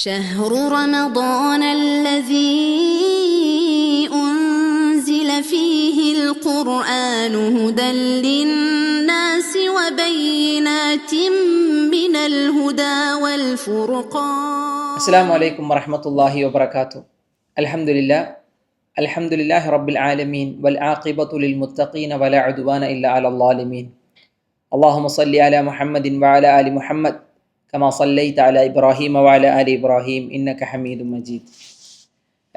شهر رمضان الذي أنزل فيه القرآن هدى للناس وبينات من الهدى والفرقان. السلام عليكم ورحمة الله وبركاته. الحمد لله. الحمد لله رب العالمين والعاقبة للمتقين ولا عدوان إلا على الظالمين. اللهم صل على محمد وعلى آل محمد കമാ സല്ലൈ അല ഇബ്രാഹിം അവാല ആലി ഇബ്രാഹിം ഇന്നക ഹമീദും മജീദ്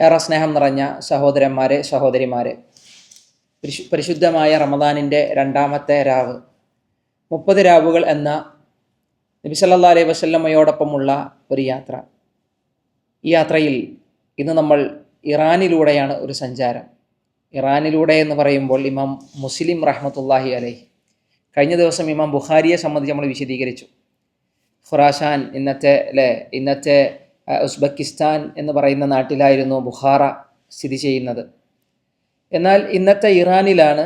ഏറെ സ്നേഹം നിറഞ്ഞ സഹോദരന്മാരെ സഹോദരിമാരെ പരിശുദ്ധമായ റമദാനിന്റെ രണ്ടാമത്തെ രാവ്. മുപ്പത് രാവുകൾ എന്ന നബി സല്ലാ അലൈഹി വസല്ലമ്മയോടൊപ്പമുള്ള ഒരു യാത്ര. ഈ യാത്രയിൽ ഇന്ന് നമ്മൾ ഇറാനിലൂടെയാണ് ഒരു സഞ്ചാരം. ഇറാനിലൂടെ എന്ന് പറയുമ്പോൾ ഇമാം മുസ്ലിം റഹ്മത്തുല്ലാഹി അലൈഹി. കഴിഞ്ഞ ദിവസം ഇമാം ബുഖാരിയെ സംബന്ധിച്ച് നമ്മൾ വിശദീകരിച്ചു. ഖുറാഷാൻ ഇന്നത്തെ അല്ലേ ഇന്നത്തെ ഉസ്ബക്കിസ്ഥാൻ എന്ന് പറയുന്ന നാട്ടിലായിരുന്നു ബുഖാറ സ്ഥിതി ചെയ്യുന്നത്. എന്നാൽ ഇന്നത്തെ ഇറാനിലാണ്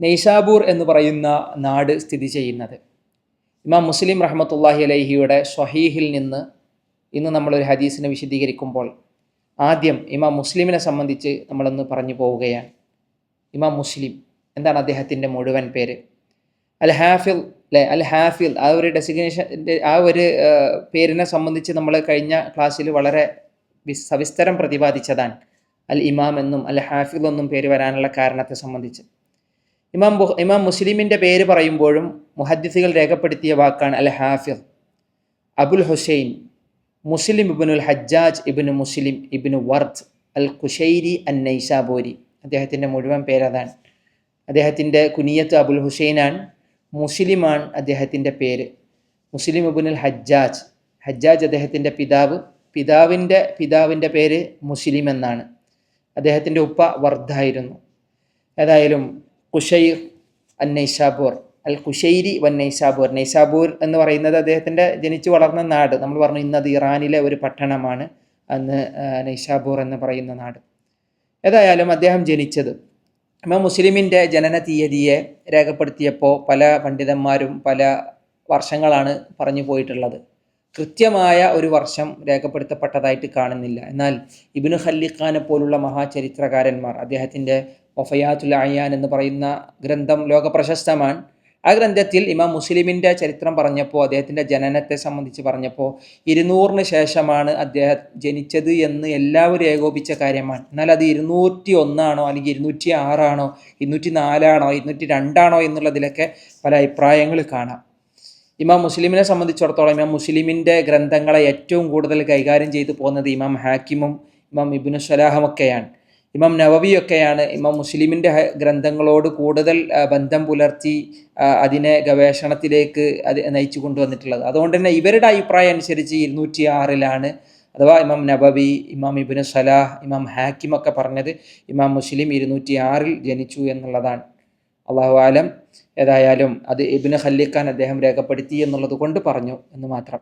നെയ്സാബൂർ എന്ന് പറയുന്ന നാട് സ്ഥിതി ചെയ്യുന്നത്. ഇമാം മുസ്ലിം റഹ്മത്തുല്ലാഹി അലൈഹിയുടെ സ്വഹീഹിൽ നിന്ന് ഇന്ന് നമ്മളൊരു ഹദീസിനെ വിശദീകരിക്കുമ്പോൾ ആദ്യം ഇമാം മുസ്ലിമിനെ സംബന്ധിച്ച് നമ്മളൊന്ന് പറഞ്ഞു പോവുകയാണ്. ഇമാം മുസ്ലിം എന്താണ് അദ്ദേഹത്തിന്റെ മുഴുവൻ പേര്? അൽ ഹാഫിൽ അല്ലെ അൽ ഹാഫിൽ ആ ഒരു ഡെസിഗ്നേഷന്റെ ആ ഒരു പേരിനെ സംബന്ധിച്ച് നമ്മൾ കഴിഞ്ഞ ക്ലാസ്സിൽ വളരെ വിസ്- സവിസ്തരം പ്രതിപാദിച്ചതാണ്. അൽ ഇമാം എന്നും അൽ ഹാഫിൽ എന്നും പേര് വരാനുള്ള കാരണത്തെ സംബന്ധിച്ച്. ഇമാം ഇമാം മുസ്ലിമിന്റെ പേര് പറയുമ്പോഴും മുഹദ്ദിസുകൾ രേഖപ്പെടുത്തിയ വാക്കാണ് അൽ ഹാഫിൽ അബുൽ ഹുസൈൻ മുസ്ലിം ഇബിനുൽ ഹജ്ജാജ് ഇബിനു മുസ്ലിം ഇബിനു വർദ് അൽ കുഷൈരി അൻ നൈസാബോരി അദ്ദേഹത്തിന്റെ മുഴുവൻ പേരതാണ്. അദ്ദേഹത്തിന്റെ കുനിയത്ത് അബുൽ ഹുസൈനാൻ മുസ്ലിമാണ് അദ്ദേഹത്തിന്റെ പേര്. മുസ്ലിം ഇബിനുൽ ഹജ്ജാജ്. ഹജ്ജാജ് അദ്ദേഹത്തിന്റെ പിതാവ്. പിതാവിന്റെ പിതാവിന്റെ പേര് മുസ്ലിം എന്നാണ്. അദ്ദേഹത്തിന്റെ ഉപ്പ വർദ്ധായിരുന്നു ഏതായാലും കുഷൈർ അൻ നൈസാബൂർ അൽ കുഷൈരി വൻ നൈസാബൂർ നൈസാബൂർ എന്ന് പറയുന്നത് അദ്ദേഹത്തിന്റെ ജനിച്ചു വളർന്ന നാട്. നമ്മൾ പറഞ്ഞു ഇന്നത് ഇറാനിലെ ഒരു പട്ടണമാണ്. അന്ന് നൈസാബൂർ എന്ന് പറയുന്ന നാട്. ഏതായാലും അദ്ദേഹം ജനിച്ചത് ഇമാം മുസ്ലിമിന്റെ ജനന തീയതിയെ രേഖപ്പെടുത്തിയപ്പോൾ പല പണ്ഡിതന്മാരും പല വർഷങ്ങളാണ് പറഞ്ഞു പോയിട്ടുള്ളത്. കൃത്യമായ ഒരു വർഷം രേഖപ്പെടുത്തപ്പെട്ടതായിട്ട് കാണുന്നില്ല. എന്നാൽ ഇബിനു ഖല്ലിഖാനെ പോലുള്ള മഹാചരിത്രകാരന്മാർ അദ്ദേഹത്തിന്റെ വഫയാത്തുൽ അയ്യാൻ എന്ന് പറയുന്ന ഗ്രന്ഥം ലോക പ്രശസ്തമാണ് ആ ഗ്രന്ഥത്തിൽ ഇമാം മുസ്ലിമിന്റെ ചരിത്രം പറഞ്ഞപ്പോൾ അദ്ദേഹത്തിന്റെ ജനനത്തെ സംബന്ധിച്ച് പറഞ്ഞപ്പോൾ ഇരുന്നൂറിന് ശേഷമാണ് അദ്ദേഹം ജനിച്ചത് എന്ന് എല്ലാവരും ഏകോപിച്ച കാര്യമാണ്. എന്നാൽ അത് ഇരുന്നൂറ്റി ഒന്നാണോ അല്ലെങ്കിൽ ഇരുന്നൂറ്റി ആറാണോ ഇരുന്നൂറ്റി നാലാണോ ഇരുന്നൂറ്റി രണ്ടാണോ എന്നുള്ളതിലൊക്കെ പല അഭിപ്രായങ്ങൾ കാണാം. ഇമാം മുസ്ലിമിനെ സംബന്ധിച്ചിടത്തോളം ഇമാം മുസ്ലിമിന്റെ ഗ്രന്ഥങ്ങളെ ഏറ്റവും കൂടുതൽ കൈകാര്യം ചെയ്തു പോകുന്നത് ഇമാം ഹാക്കിമും ഇമാം ഇബിനു സലാഹമൊക്കെയാണ്. ഇമാം നവവിയൊക്കെയാണ് ഇമാം മുസ്ലിമിന്റെ ഗ്രന്ഥങ്ങളോട് കൂടുതൽ ബന്ധം പുലർത്തി അതിനെ ഗവേഷണത്തിലേക്ക് അത് നയിച്ചു കൊണ്ടുവന്നിട്ടുള്ളത്. അതുകൊണ്ട് തന്നെ ഇവരുടെ അഭിപ്രായം അനുസരിച്ച് ഇരുന്നൂറ്റി ആറിലാണ് അഥവാ ഇമാം നബവി ഇമാം ഇബിന് സലാഹ് ഇമാം ഹാക്കിം ഒക്കെ പറഞ്ഞത് ഇമാം മുസ്ലിം ഇരുന്നൂറ്റി ആറിൽ ജനിച്ചു എന്നുള്ളതാണ്. അള്ളാഹു ആലം. ഏതായാലും അത് ഇബിന് ഖല്ലിഖാൻ അദ്ദേഹം രേഖപ്പെടുത്തി എന്നുള്ളത് കൊണ്ട് പറഞ്ഞു എന്ന് മാത്രം.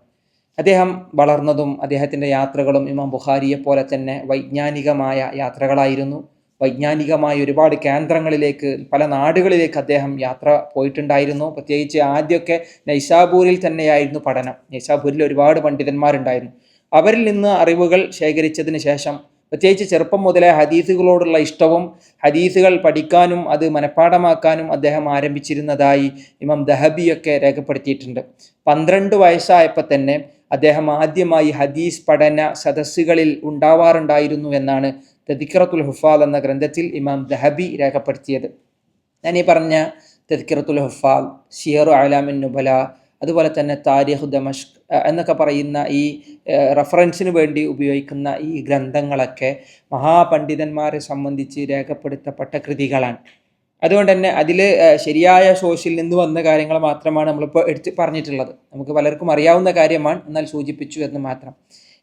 അദ്ദേഹം വളർന്നതും അദ്ദേഹത്തിന്റെ യാത്രകളും ഇമാം ബുഖാരിയെ പോലെ തന്നെ വൈജ്ഞാനികമായ യാത്രകളായിരുന്നു. വൈജ്ഞാനികമായ ഒരുപാട് കേന്ദ്രങ്ങളിലേക്ക് പല നാടുകളിലേക്ക് അദ്ദേഹം യാത്ര പോയിട്ടുണ്ടായിരുന്നു. പ്രത്യേകിച്ച് ആദ്യമൊക്കെ നൈസാബൂരിൽ തന്നെയായിരുന്നു പഠനം. നൈസാബൂരിൽ ഒരുപാട് പണ്ഡിതന്മാരുണ്ടായിരുന്നു. അവരിൽ നിന്ന് അറിവുകൾ ശേഖരിച്ചതിന് ശേഷം പ്രത്യേകിച്ച് ചെറുപ്പം മുതലേ ഹദീസുകളോടുള്ള ഇഷ്ടവും ഹദീസുകൾ പഠിക്കാനും അത് മനഃപ്പാടമാക്കാനും അദ്ദേഹം ആരംഭിച്ചിരുന്നതായി ഇമാം ദഹബിയൊക്കെ രേഖപ്പെടുത്തിയിട്ടുണ്ട്. പന്ത്രണ്ട് വയസ്സായപ്പോൾ തന്നെ അദ്ദേഹം ആദ്യമായി ഹദീസ് പഠന സദസ്സുകളിൽ ഉണ്ടാവാറുണ്ടായിരുന്നു എന്നാണ് തെദിക്കറത്തുൽ ഹുഫാൽ എന്ന ഗ്രന്ഥത്തിൽ ഇമാം ദഹബി രേഖപ്പെടുത്തിയത്. ഞാൻ ഈ പറഞ്ഞ തെദിക്കറത്തുൽ ഹുഫാൽ ഷിയറു അലാമിൻ നുബല അതുപോലെ തന്നെ താരിഖ് ദമഷ്ക് എന്നൊക്കെ പറയുന്ന ഈ റഫറൻസിന് വേണ്ടി ഉപയോഗിക്കുന്ന ഈ ഗ്രന്ഥങ്ങളൊക്കെ മഹാപണ്ഡിതന്മാരെ സംബന്ധിച്ച് രേഖപ്പെടുത്തപ്പെട്ട കൃതികളാണ്. അതുകൊണ്ട് തന്നെ അതിൽ ശരിയായ സോഷ്യൽ നിന്ന് വന്ന കാര്യങ്ങൾ മാത്രമാണ് നമ്മളിപ്പോൾ എടുത്ത് പറഞ്ഞിട്ടുള്ളത്. നമുക്ക് പലർക്കും അറിയാവുന്ന കാര്യമാണ് എന്നാൽ സൂചിപ്പിച്ചു എന്ന് മാത്രം.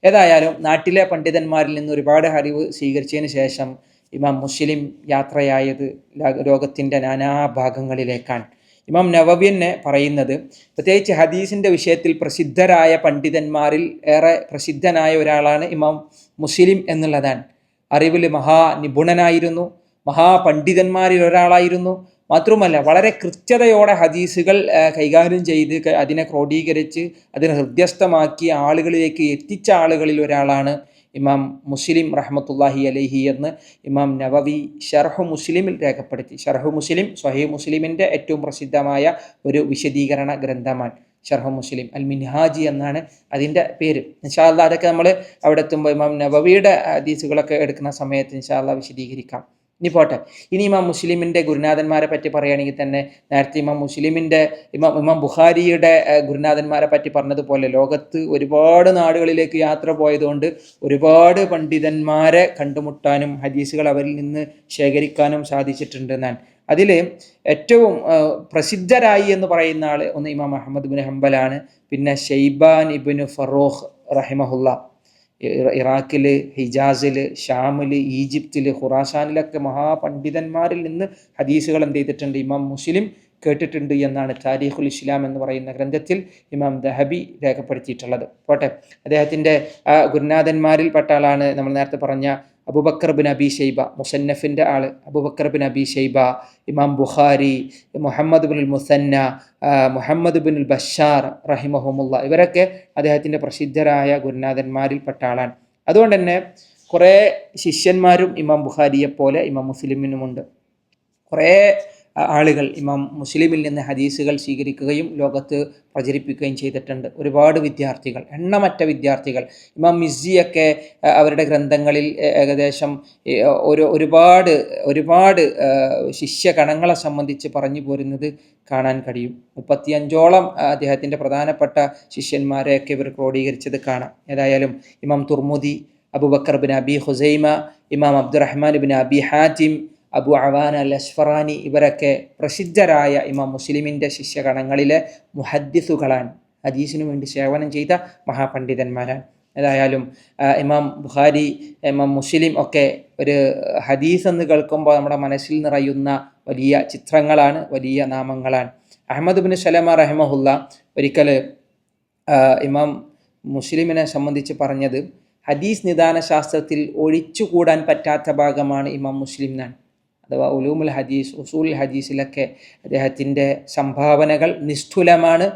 ഏതായാലും നാട്ടിലെ പണ്ഡിതന്മാരിൽ നിന്ന് ഒരുപാട് അറിവ് സ്വീകരിച്ചതിന് ശേഷം ഇമാം മുസ്ലിം യാത്രയായത് ലോകത്തിന്റെ നാനാ നാനാഭാഗങ്ങളിലേക്കാണ്. ഇമാം നവവിയന്നെ പറയുന്നത് പ്രത്യേകിച്ച് ഹദീസിന്റെ വിഷയത്തിൽ പ്രസിദ്ധരായ പണ്ഡിതന്മാരിൽ ഏറെ പ്രസിദ്ധനായ ഒരാളാണ് ഇമാം മുസ്ലിം എന്നുള്ളതാണ്. അറിവിൽ മഹാ നിപുണനായിരുന്നു മഹാപണ്ഡിതന്മാരിൽ ഒരാളായിരുന്നു. മാത്രമല്ല വളരെ കൃത്യതയോടെ ഹദീസുകൾ കൈകാര്യം ചെയ്ത് അതിനെ ക്രോഡീകരിച്ച് അതിനെ ഹൃദ്യസ്ഥമാക്കി ആളുകളിലേക്ക് എത്തിച്ച ആളുകളിൽ ഒരാളാണ് ഇമാം മുസ്ലിം റഹ്മത്തുല്ലാഹി അലൈഹി എന്ന് ഇമാം നവവി ഷർഹു മുസ്ലിമിൽ രേഖപ്പെടുത്തി. ഷർഹു മുസ്ലിം സ്വഹി മുസ്ലിമിന്റെ ഏറ്റവും പ്രസിദ്ധമായ ഒരു വിശദീകരണ ഗ്രന്ഥമാണ് ഷർഹു മുസ്ലിം അൽ മിൻഹാജി എന്നാണ് അതിന്റെ പേര്. ഇൻഷാല്ല അതൊക്കെ നമ്മൾ അവിടെ എത്തുമ്പോൾ ഇമാം നവവിയുടെ ഹദീസുകളൊക്കെ എടുക്കുന്ന സമയത്ത് ഇൻഷാല്ല വിശദീകരിക്കാം. ഇനി പോട്ടെ. ഇനി ഇമാം മുസ്ലിമിന്റെ ഗുരുനാഥന്മാരെ പറ്റി പറയുകയാണെങ്കിൽ തന്നെ നേരത്തെ ഇമാം മുസ്ലിമിന്റെ ഇമാം ഇമാം ബുഹാരിയുടെ ഗുരുനാഥന്മാരെ പറ്റി പറഞ്ഞതുപോലെ ലോകത്ത് ഒരുപാട് നാടുകളിലേക്ക് യാത്ര പോയതുകൊണ്ട് ഒരുപാട് പണ്ഡിതന്മാരെ കണ്ടുമുട്ടാനും ഹദീസുകൾ അവരിൽ നിന്ന് ശേഖരിക്കാനും സാധിച്ചിട്ടുണ്ട് ഞാൻ അതിൽ ഏറ്റവും പ്രസിദ്ധരായി എന്ന് പറയുന്ന ആൾ ഒന്ന് ഇമാം അഹമ്മദ് ബിൻ ഹംബലാണ്. പിന്നെ ഷെയ്ബാൻ ഇബിൻ ഫറോഖ് റഹിമഹുല്ല. ഇറാഖിൽ ഹിജാസിൽ ഷാമിൽ ഈജിപ്തിൽ ഖുറാസാനിലൊക്കെ മഹാപണ്ഡിതന്മാരിൽ നിന്ന് ഹദീസുകൾ എന്ത് ചെയ്തിട്ടുണ്ട് ഇമാം മുസ്ലിം കേട്ടിട്ടുണ്ട് എന്നാണ് താരീഖുൽ ഇസ്ലാം എന്ന് പറയുന്ന ഗ്രന്ഥത്തിൽ ഇമാം ദഹബി രേഖപ്പെടുത്തിയിട്ടുള്ളത്. പോട്ടെ അദ്ദേഹത്തിന്റെ ഗുരുനാഥന്മാരിൽ പെട്ട ആളാണ് നമ്മൾ നേരത്തെ പറഞ്ഞ Abu Bakr bin Abi Shaiba മുസന്നഫിന്റെ ആൾ Abu Bakr bin Abi Shaiba ഇമാം Bukhari Muhammad bin Musanna Muhammad bin Bashar റഹിമഹമുല്ല ഇവരൊക്കെ അദ്ദേഹത്തിന്റെ പ്രസിദ്ധരായ ഗുരുനാഥന്മാരിൽപ്പെട്ട ആളാണ്. അതുകൊണ്ട് തന്നെ കുറേ ശിഷ്യന്മാരും ഇമാം ബുഖാരിയെ പോലെ ഇമാം മുസ്ലിമിനുമുണ്ട്. കുറേ ആളുകൾ ഇമാം മുസ്ലിമിൽ നിന്ന് ഹദീസുകൾ സ്വീകരിക്കുകയും ലോകത്ത് പ്രചരിപ്പിക്കുകയും ചെയ്തിട്ടുണ്ട്. ഒരുപാട് വിദ്യാർത്ഥികൾ എണ്ണമറ്റ വിദ്യാർത്ഥികൾ ഇമാം മിസ്സിയൊക്കെ അവരുടെ ഗ്രന്ഥങ്ങളിൽ ഏകദേശം ഒരു ഒരുപാട് ഒരുപാട് ശിഷ്യഗണങ്ങളെ സംബന്ധിച്ച് പറഞ്ഞു പോരുന്നത് കാണാൻ കഴിയും. മുപ്പത്തിയഞ്ചോളം അദ്ദേഹത്തിന്റെ പ്രധാനപ്പെട്ട ശിഷ്യന്മാരെയൊക്കെ ഇവർ ക്രോഡീകരിച്ചത് കാണാം. ഏതായാലും ഇമാം Tirmidhi Abu Bakr bin Abi Khuzaima ഇമാം Abdurrahman bin Abi Hatim Abu Awan al Ashfarani ഇവരൊക്കെ പ്രസിദ്ധരായ ഇമാം മുസ്ലിമിന്റെ ശിഷ്യഗണങ്ങളിലെ മുഹദ്ദിസുകളാണ്. ഹദീസിനു വേണ്ടി സേവനം ചെയ്ത മഹാപണ്ഡിതന്മാരാണ്. ഏതായാലും ഇമാം ബുഖാരി ഇമാം മുസ്ലിം ഒക്കെ ഒരു ഹദീസ് എന്ന് കേൾക്കുമ്പോൾ നമ്മുടെ മനസ്സിൽ നിറയുന്ന വലിയ ചിത്രങ്ങളാണ് വലിയ നാമങ്ങളാണ്. അഹമ്മദ് ബിൻ സലമ റഹ്മഹുല്ല ഒരിക്കൽ ഇമാം മുസ്ലിമിനെ സംബന്ധിച്ച് പറഞ്ഞത് ഹദീസ് നിദാന ശാസ്ത്രത്തിൽ ഒഴിച്ചുകൂടാൻ പറ്റാത്ത ഭാഗമാണ് ഇമാം മുസ്ലിം എന്നാണ്. അഥവാ ഉലൂമുൽ ഹദീസ് ഉസൂൽ ഹദീസിലൊക്കെ അദ്ദേഹത്തിന്റെ സംഭാവനകൾ നിഷ്ഠുലമാണ്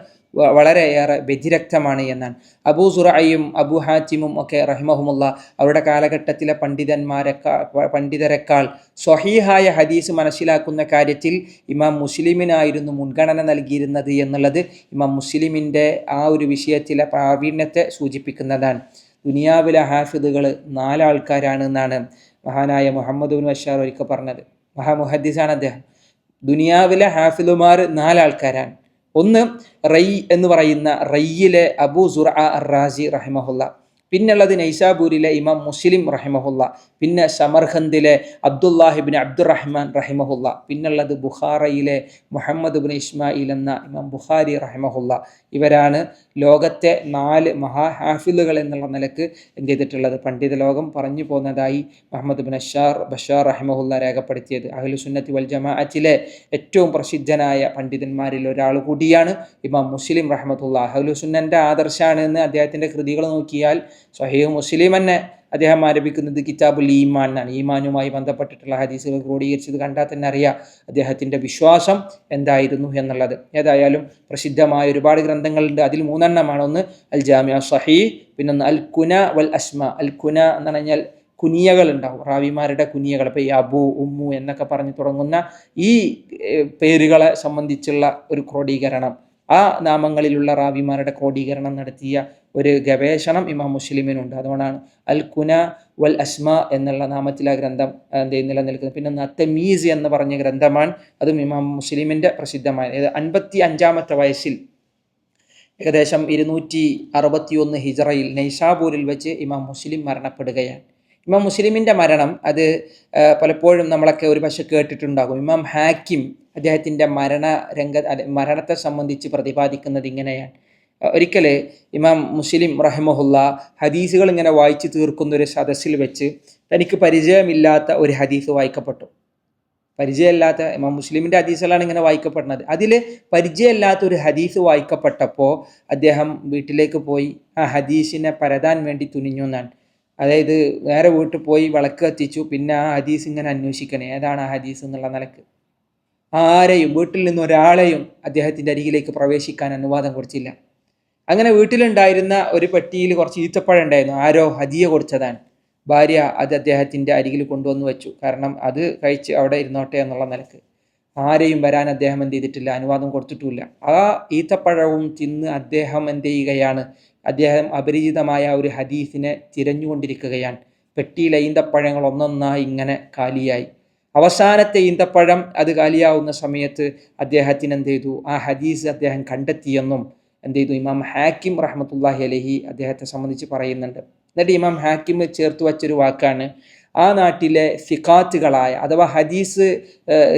വളരെയേറെ വ്യതിരക്തമാണ് എന്നാണ്. അബൂ സുറയും അബു ഹാറ്റിമും ഒക്കെ റഹിമഹുമുള്ള അവരുടെ കാലഘട്ടത്തിലെ പണ്ഡിതന്മാരെക്കാൾ പണ്ഡിതരെക്കാൾ സ്വഹീഹായ ഹദീസ് മനസ്സിലാക്കുന്ന കാര്യത്തിൽ ഇമാം മുസ്ലിമിനായിരുന്നു മുൻഗണന നൽകിയിരുന്നത് എന്നുള്ളത് ഇമാം മുസ്ലിമിന്റെ ആ ഒരു വിഷയത്തിലെ പ്രാവീണ്യത്തെ സൂചിപ്പിക്കുന്നതാണ്. ദുനിയാവിലെ ഹാഫിദുകൾ നാലാൾക്കാരാണ് എന്നാണ് മഹാനായ മുഹമ്മദ് ബിൻ ബഷാർ ഒരിക്കൽ പറഞ്ഞത്. മഹാമുഹദ്ദീസാണ് അദ്ദേഹം. ദുനിയാവിലെ ഹാഫിലുമാർ നാലാൾക്കാരാണ്. ഒന്ന് റൈ എന്ന് പറയുന്ന റയ്യിലെ അബൂ സുറ റാസി റഹിമഹുല്ല. പിന്നുള്ളത് നൈസാബൂരിലെ ഇമാം മുസ്ലിം റഹിമഹുല്ല പിന്നെ സമർഹന്ദിലെ അബ്ദുല്ലാഹിബിൻ അബ്ദുറഹ്മാൻ റഹിമഹുല്ല പിന്നുള്ളത് ബുഖാറയിലെ മുഹമ്മദ് ബിൻ ഇസ്മായിൽ എന്ന ഇമാം ബുഖാരി റഹിമഹുല്ല. ഇവരാണ് ലോകത്തെ നാല് മഹാഹാഫിലുകൾ എന്നുള്ള നിലയ്ക്ക് എന്ത് ചെയ്തിട്ടുള്ളത്? പണ്ഡിത ലോകം പറഞ്ഞു പോകുന്നതായി മുഹമ്മദ് ബിൻ അഷാർ ബഷാർ റഹിമഹുല്ല രേഖപ്പെടുത്തിയത്. അഹ്ലു സുന്നത്തി വൽ ജമാഅത്തിലെ ഏറ്റവും പ്രസിദ്ധനായ പണ്ഡിതന്മാരിൽ ഒരാൾ കൂടിയാണ് ഇമാം മുസ്ലിം റഹ്മത്തുള്ള അഹ്ലു ആദർശമാണ് എന്ന് അദ്ദേഹത്തിന്റെ കൃതികൾ നോക്കിയാൽ സ്വഹീഹ് മുസ്ലിം തന്നെ അദ്ദേഹം ആരംഭിക്കുന്നത് കിതാബുൽ ഈമാൻ എന്നാണ്. ഈമാനുമായി ബന്ധപ്പെട്ടിട്ടുള്ള ഹദീസുകൾ ക്രോഡീകരിച്ചത് കണ്ടാൽ തന്നെ അറിയാം അദ്ദേഹത്തിന്റെ വിശ്വാസം എന്തായിരുന്നു എന്നുള്ളത്. ഏതായാലും പ്രസിദ്ധമായ ഒരുപാട് ഗ്രന്ഥങ്ങളുണ്ട്. അതിൽ മൂന്നെണ്ണമാണ്. ഒന്ന് അൽ ജാമിയ സഹീ പിന്നൊന്ന് അൽ കുന വൽ അസ്മ. അൽ കുന എന്ന് പറഞ്ഞാൽ കുനിയകൾ ഉണ്ടാവും റാവിമാരുടെ കുനിയകൾ. ഇപ്പോൾ ഈ അബു ഉമ്മു എന്നൊക്കെ പറഞ്ഞു തുടങ്ങുന്ന ഈ പേരുകളെ സംബന്ധിച്ചുള്ള ഒരു ക്രോഡീകരണം. ആ നാമങ്ങളിലുള്ള റാവിമാരുടെ ക്രോഡീകരണം നടത്തിയ ഒരു ഗവേഷണം ഇമാം മുസ്ലിമിനുണ്ട്. അതുകൊണ്ടാണ് അൽ കുന വൽ അസ്മ എന്നുള്ള നാമത്തിൽ ആ ഗ്രന്ഥം എന്ത് നിലനിൽക്കുന്നത്. പിന്നെ നത്തമീസ് എന്ന് പറഞ്ഞ ഗ്രന്ഥമാണ് അതും ഇമാം മുസ്ലിമിന്റെ പ്രസിദ്ധമായ അൻപത്തി അഞ്ചാമത്തെ വയസ്സിൽ ഏകദേശം ഇരുന്നൂറ്റി അറുപത്തിയൊന്ന് ഹിജറയിൽ നൈഷാപൂരിൽ വെച്ച് ഇമാം മുസ്ലിം മരണപ്പെടുകയാണ്. ഇമാം മുസ്ലിമിന്റെ മരണം അത് പലപ്പോഴും നമ്മളൊക്കെ ഒരു പക്ഷെ കേട്ടിട്ടുണ്ടാകും. ഇമാം ഹാക്കിം അദ്ദേഹത്തിന്റെ മരണ രംഗ മരണത്തെ സംബന്ധിച്ച് പ്രതിപാദിക്കുന്നത് ഇങ്ങനെയാണ്. ഒരിക്കൽ ഇമാം മുസ്ലിം റഹ്മുല്ല ഹദീസുകൾ ഇങ്ങനെ വായിച്ചു തീർക്കുന്ന ഒരു സദസ്സിൽ വെച്ച് തനിക്ക് പരിചയമില്ലാത്ത ഒരു ഹദീസ് വായിക്കപ്പെട്ടു. പരിചയമില്ലാത്ത ഇമാം മുസ്ലിമിന്റെ ഹദീസുകളാണ് ഇങ്ങനെ വായിക്കപ്പെടുന്നത്. അതിൽ പരിചയമില്ലാത്ത ഒരു ഹദീസ് വായിക്കപ്പെട്ടപ്പോൾ അദ്ദേഹം വീട്ടിലേക്ക് പോയി ആ ഹദീസിനെ പരതാൻ വേണ്ടി തുനിഞ്ഞു എന്നാണ്. അതായത് നേരെ വീട്ടിൽ പോയി വിളക്ക് കത്തിച്ചു പിന്നെ ആ ഹദീസ് ഇങ്ങനെ അന്വേഷിക്കണേ. ഏതാണ് ആ ഹദീസ് എന്നുള്ള നിലയ്ക്ക്. ആരെയും വീട്ടിൽ നിന്ന് ഒരാളെയും അദ്ദേഹത്തിന്റെ അരികിലേക്ക് പ്രവേശിക്കാൻ അനുവാദം കൊടുത്തില്ല. അങ്ങനെ വീട്ടിലുണ്ടായിരുന്ന ഒരു പെട്ടിയിൽ കുറച്ച് ഈത്തപ്പഴം ഉണ്ടായിരുന്നു. ആരോ ഹദിയ കൊടുത്തതാണ്. ഭാര്യ അത് അദ്ദേഹത്തിന്റെ അരികിൽ കൊണ്ടുവന്നു വെച്ചു. കാരണം അത് കഴിച്ച് അവിടെ ഇരുന്നോട്ടെ എന്നുള്ള നിലയ്ക്ക്. ആരെയും വരാൻ അദ്ദേഹം എന്ത് ചെയ്തിട്ടില്ല. അനുവാദം കൊടുത്തിട്ടുമില്ല. ആ ഈത്തപ്പഴവും തിന്ന് അദ്ദേഹം എന്ത് ചെയ്യുകയാണ്? അദ്ദേഹം അപരിചിതമായ ഒരു ഹദീസിനെ തിരഞ്ഞുകൊണ്ടിരിക്കുകയാണ്. പെട്ടിയിലെ ഈന്തപ്പഴങ്ങൾ ഒന്നൊന്നായി ഇങ്ങനെ കാലിയായി. അവസാനത്തെ ഈന്തപ്പഴം അത് കാലിയാവുന്ന സമയത്ത് അദ്ദേഹത്തിന് എന്ത് ചെയ്തു? ആ ഹദീസ് അദ്ദേഹം കണ്ടെത്തിയെന്നും എന്ത് ചെയ്തു? ഇമാം ഹാക്കിം റഹ്മത്തുല്ലാഹി അലഹി അദ്ദേഹത്തെ സംബന്ധിച്ച് പറയുന്നുണ്ട്. എന്നിട്ട് ഇമാം ഹാക്കിം ചേർത്ത് വച്ചൊരു വാക്കാണ് ആ നാട്ടിലെ ഫിഖാത്തുകളായ അഥവാ ഹദീസ്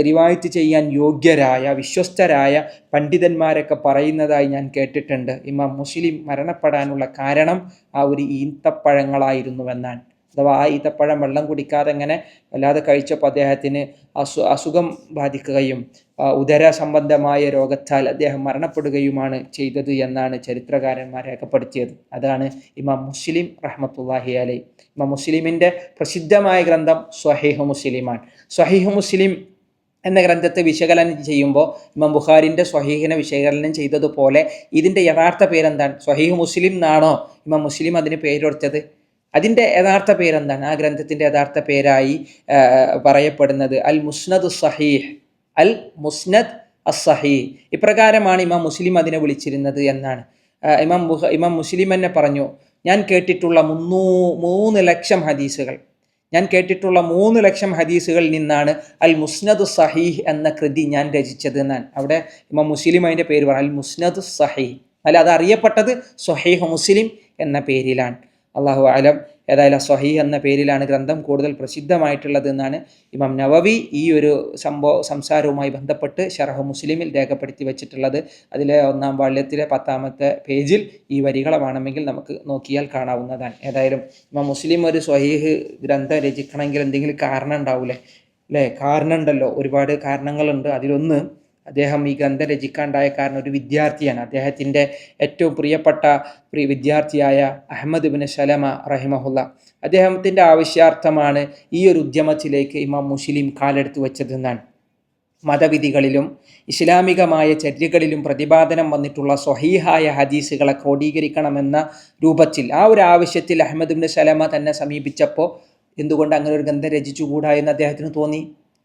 റിവായത്ത് ചെയ്യാൻ യോഗ്യരായ വിശ്വസ്തരായ പണ്ഡിതന്മാരൊക്കെ പറയുന്നതായി ഞാൻ കേട്ടിട്ടുണ്ട്. ഇമാം മുസ്ലിം മരണപ്പെടാനുള്ള കാരണം ആ ഒരു ഈന്തപ്പഴങ്ങളായിരുന്നുവെന്നാണ്. അഥവാ ആ ഈത്തപ്പഴം വെള്ളം കുടിക്കാതെ ഇങ്ങനെ വല്ലാതെ കഴിച്ചപ്പോൾ അദ്ദേഹത്തിന് അസു അസുഖം ബാധിക്കുകയും ഉദര സംബന്ധമായ രോഗത്താൽ അദ്ദേഹം മരണപ്പെടുകയുമാണ് ചെയ്തത് എന്നാണ് ചരിത്രകാരന്മാർ രേഖപ്പെടുത്തിയത്. അതാണ് ഇമാം മുസ്ലിം റഹ്മത്തുല്ലാഹി അലൈ. ഇമാം മുസ്ലിമിന്റെ പ്രസിദ്ധമായ ഗ്രന്ഥം സ്വഹീഹ് മുസ്ലിമാണ്. സ്വഹീഹ് മുസ്ലിം എന്ന ഗ്രന്ഥത്തെ വിശകലനം ചെയ്യുമ്പോൾ ഇമാം ബുഖാരിന്റെ സ്വഹീഹിനെ വിശകലനം ചെയ്തതുപോലെ ഇതിന്റെ യഥാർത്ഥ പേരെന്താണ്? സ്വഹീഹ് മുസ്ലിം എന്നാണോ ഇമാം മുസ്ലിം അതിന് പേരെടുത്തത് അതിന്റെ യഥാർത്ഥ പേരെന്താണ്? ആ ഗ്രന്ഥത്തിന്റെ യഥാർത്ഥ പേരായി പറയപ്പെടുന്നത് അൽ മുസ്നദ് സഹീഹ്. അൽ മുസ്നദ് അസഹീ ഇപ്രകാരമാണ് ഇമാം മുസ്ലിം അതിനെ വിളിച്ചിരുന്നത് എന്നാണ്. ഇമാം ഇമാം മുസ്ലിം എന്നെ പറഞ്ഞു ഞാൻ കേട്ടിട്ടുള്ള മുന്നൂ മൂന്ന് ലക്ഷം ഹദീസുകൾ. ഞാൻ കേട്ടിട്ടുള്ള മൂന്ന് ലക്ഷം ഹദീസുകളിൽ നിന്നാണ് അൽ മുസ്നദ് സഹീഹ് എന്ന കൃതി ഞാൻ രചിച്ചത് എന്നാണ്. അവിടെ ഇമാം മുസ്ലിം അതിന്റെ പേര് പറഞ്ഞു അൽ മുസ്നദ് സഹീഹ്. അല്ല അത് അറിയപ്പെട്ടത് സൊഹീഹ് മുസ്ലിം എന്ന പേരിലാണ്. അള്ളാഹു അലം. ഏതായാലും സ്വഹീ എന്ന പേരിലാണ് ഗ്രന്ഥം കൂടുതൽ പ്രസിദ്ധമായിട്ടുള്ളത് എന്നാണ് ഇമാം നവവി ഈ ഒരു സംഭവ സംസാരവുമായി ബന്ധപ്പെട്ട് ഷറഹ് മുസ്ലിമിൽ രേഖപ്പെടുത്തി വെച്ചിട്ടുള്ളത്. അതിലെ ഒന്നാം വാള്യത്തിലെ പത്താമത്തെ പേജിൽ ഈ വരികളെ വേണമെങ്കിൽ നമുക്ക് നോക്കിയാൽ കാണാവുന്നതാണ്. ഏതായാലും ഇമാം മുസ്ലിം ഒരു സ്വഹീഹ് ഗ്രന്ഥം രചിക്കണമെങ്കിൽ എന്തെങ്കിലും കാരണം ഉണ്ടാവില്ലേ അല്ലേ കാരണം ഉണ്ടല്ലോ ഒരുപാട് കാരണങ്ങളുണ്ട്. അതിലൊന്ന് അദ്ദേഹം ഈ ഗ്രന്ഥം രചിക്കാണ്ടായ കാരണം ഒരു വിദ്യാർത്ഥിയാണ്. അദ്ദേഹത്തിന്റെ ഏറ്റവും പ്രിയപ്പെട്ട പ്രിയ വിദ്യാർത്ഥിയായ അഹമ്മദ് ബിൻ ശലമ റഹിമഹുല്ല. അദ്ദേഹത്തിന്റെ ആവശ്യാർത്ഥമാണ് ഈ ഒരു ഉദ്യമത്തിലേക്ക് ഇമാം മുസ്ലിം കാലെടുത്ത് വെച്ചതെന്നാണ് മതവിധികളിലും ഇസ്ലാമികമായ ചര്യകളിലും പ്രതിപാദനം വന്നിട്ടുള്ള സ്വഹീഹായ ഹദീസുകളെ ക്രോഡീകരിക്കണമെന്ന രൂപത്തിൽ ആ ഒരു ആവശ്യത്തിൽ അഹമ്മദ് ബിൻ ശലമ തന്നെ സമീപിച്ചപ്പോൾ എന്തുകൊണ്ട് അങ്ങനെ ഒരു ഗ്രന്ഥം രചിച്ചുകൂടാ എന്ന് അദ്ദേഹത്തിന് തോന്നി?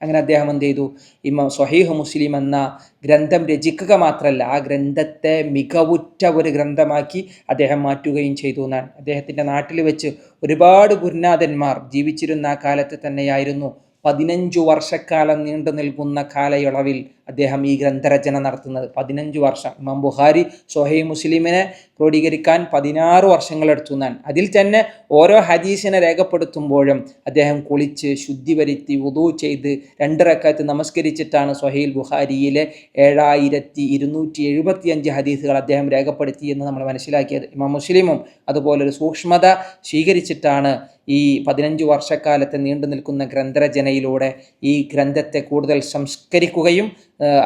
അങ്ങനെ അദ്ദേഹം എന്ത് ചെയ്തു? ഇമാം സ്വഹീഹ് മുസ്ലിം എന്ന ഗ്രന്ഥം രചിക്കുക മാത്രമല്ല ആ ഗ്രന്ഥത്തെ മികവുറ്റ ഒരു ഗ്രന്ഥമാക്കി അദ്ദേഹം മാറ്റുകയും ചെയ്തു എന്നാണ്. അദ്ദേഹത്തിന്റെ നാട്ടിൽ വെച്ച് ഒരുപാട് ഗുരുനാഥന്മാർ ജീവിച്ചിരുന്ന ആ കാലത്ത് തന്നെയായിരുന്നു പതിനഞ്ചു വർഷക്കാലം നീണ്ടു നിൽക്കുന്ന കാലയളവിൽ അദ്ദേഹം ഈ ഗ്രന്ഥരചന നടത്തുന്നത്. പതിനഞ്ചു വർഷം. ഇമാം ബുഹാരി സൊഹൈ മുസ്ലിമിനെ ക്രോഡീകരിക്കാൻ പതിനാറ് വർഷങ്ങളെടുത്തു എന്നാണ്. അതിൽ തന്നെ ഓരോ ഹദീസിനെ രേഖപ്പെടുത്തുമ്പോഴും അദ്ദേഹം കുളിച്ച് ശുദ്ധി വരുത്തി ഉദു ചെയ്ത് രണ്ട് റക്കാത്ത് നമസ്കരിച്ചിട്ടാണ് സൊഹൈൽ ബുഹാരിയിലെ ഏഴായിരത്തി ഇരുന്നൂറ്റി എഴുപത്തി അഞ്ച് ഹദീസുകൾ അദ്ദേഹം രേഖപ്പെടുത്തി എന്ന് നമ്മൾ മനസ്സിലാക്കിയത്. ഇമാം മുസ്ലിമും അതുപോലൊരു സൂക്ഷ്മത സ്വീകരിച്ചിട്ടാണ് ഈ പതിനഞ്ച് വർഷക്കാലത്തെ നീണ്ടു നിൽക്കുന്ന ഗ്രന്ഥരചനയിലൂടെ ഈ ഗ്രന്ഥത്തെ കൂടുതൽ സംസ്കരിക്കുകയും